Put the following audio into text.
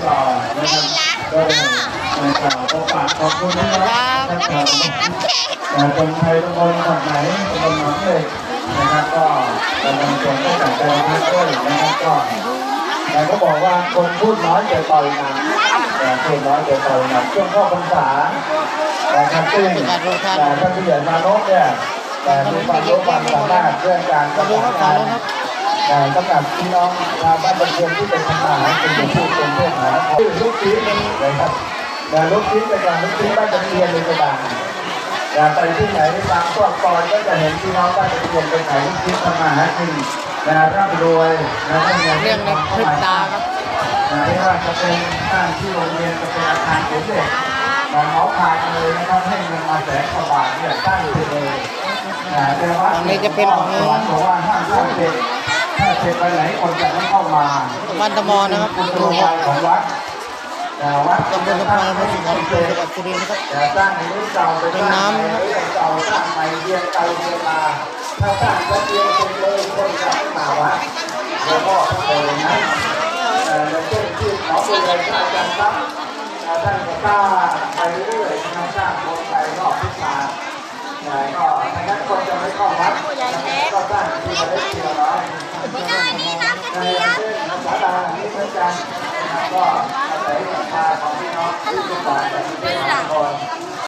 ก่อนนะครับก็นะครับขอฝากขอบคุณนะครับท่านครับแต่คนไทยทุกคนฝั่งไหนคนหนองเล็กนะครับก็กำลังชมก็จากใจพักด้วยนะครับก็แต่ก็บอกว่าคนพูดน้อยจะต่อยหนักแต่พูดน้อยจะต่อยหนักช่วงข้าพรรษานะครับซึ่งแต่ท่านผู้ใหญ่มานพเนี่ยแต่มีความรู้ความสามารถเรื่องการประสานงานแต่สำหรับพี่น้องชาวบ้านตะเคียนที่เป็นทหารเป็นผู้ ลูกชิ้นนะครับแต่ลูกชิ้นเป็นการลูกชิ้นบ้านตะเคียนในกระดาษอย่าไปที่ไหนตามพวกกรก็จะเห็นพี่น้องบ้านตะเคียนไปขายลูกชิ้นทำมาหากินนะร่ำรวยนะท่านเงินเรื่องในพริบตาครับนะไม่ว่าจะเป็นสร้างที่โรงเรียนจะเป็นอาคารสมเด็จนะเขาพายเลยนะครับให้เงินมาแสนกว่าบาทเนี่ยสร้างเสร็จเลยนะแต่ว่าอันนี้จะเป็นของบอกว่าห้ามสร้างเสร็จถ้า เสร็จไปไหนคนจะไม่เข้ามาบ้านตะมอนะครับคุณดูดูครับของวัดแต่วัดตำบลสะพานอำเภอสุพรรณบุรีจังหวัดสุรินทร์นะครับแต่สร้างในรุ่นเก่าไปสร้างใหม่เรื่องเก่าสร้างใหม่เรียนเก่าเรียนมาถ้าสร้างก็เรียนคนเลยคนจะไม่มาวัดแล้วก็ต้องเลยนะเอ่อในเช่นที่หมอเป็นเลยท่านอาจารย์ครับเอ่อท่านก็กล้าไปเรื่อยๆนะครับสร้างคนไปรอบทิศทางนะก็ถ้างั้นคนจะไม่เข้าวัด ก็สร้างที่ได้ทีละน้อยในเรื่องภาษานี้เหมือนกันนะครับก็อาศัยศรัทธาของพี่น้องที่ทุกฝ่ายแต่ที่เป็นคน